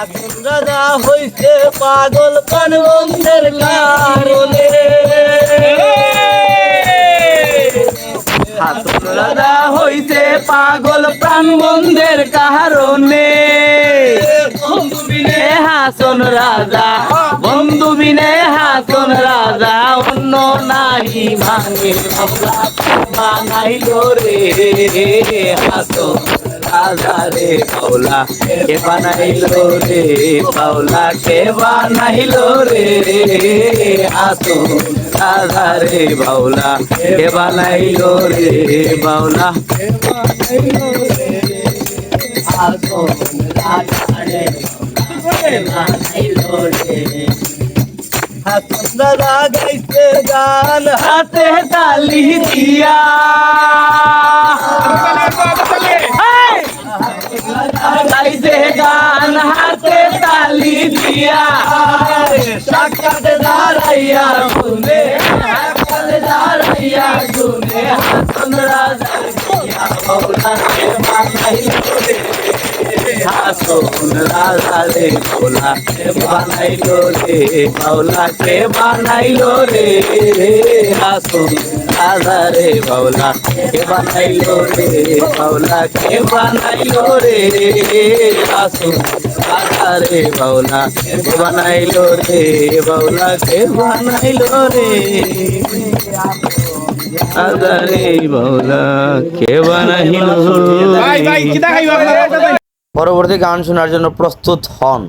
আগুন রাজা হইছে পাগল পান বন্ধের কারণে। হাসন রাজা হইছে পাগল প্রাণ বন্ধের কারণে। বন্ধু বিনে হাসন রাজা, বন্ধু বিনে হাসন রাজা, অন্য নাহি ভাঙে বানাইলো রে। হাসন রাজা রে পাওলা? কে বানাইলো রে পাওলা, কে বানাইলো রে হাসন রাজা রে বাউলা কে বানাইলো রে? বাউলা হাসন দাদা গাইছে গান, হাতে তালি দিয়া। দিয়া সাক্ষাৎ দাঁড়াইয়া শুনে হাতে দাঁড়াইয়া শুনে হাসন রাজা দিয়া বাউলাকে বানাইলো রে। হাসন রাজা রে বাউলাকে বানাইলো রে বাউলাকে বানাইলো রাজা রে বাউলাকে বানাইলো রে বাউলাকে বানাইলো রে হাসন রাজা রে বাউলাকে বানাইলো রে বানাইলো রে? বাউলাকে বানাইলো রে? কিতা খাইবা আপনারা? পরবর্তী গান শোনার জন্য প্রস্তুত হন।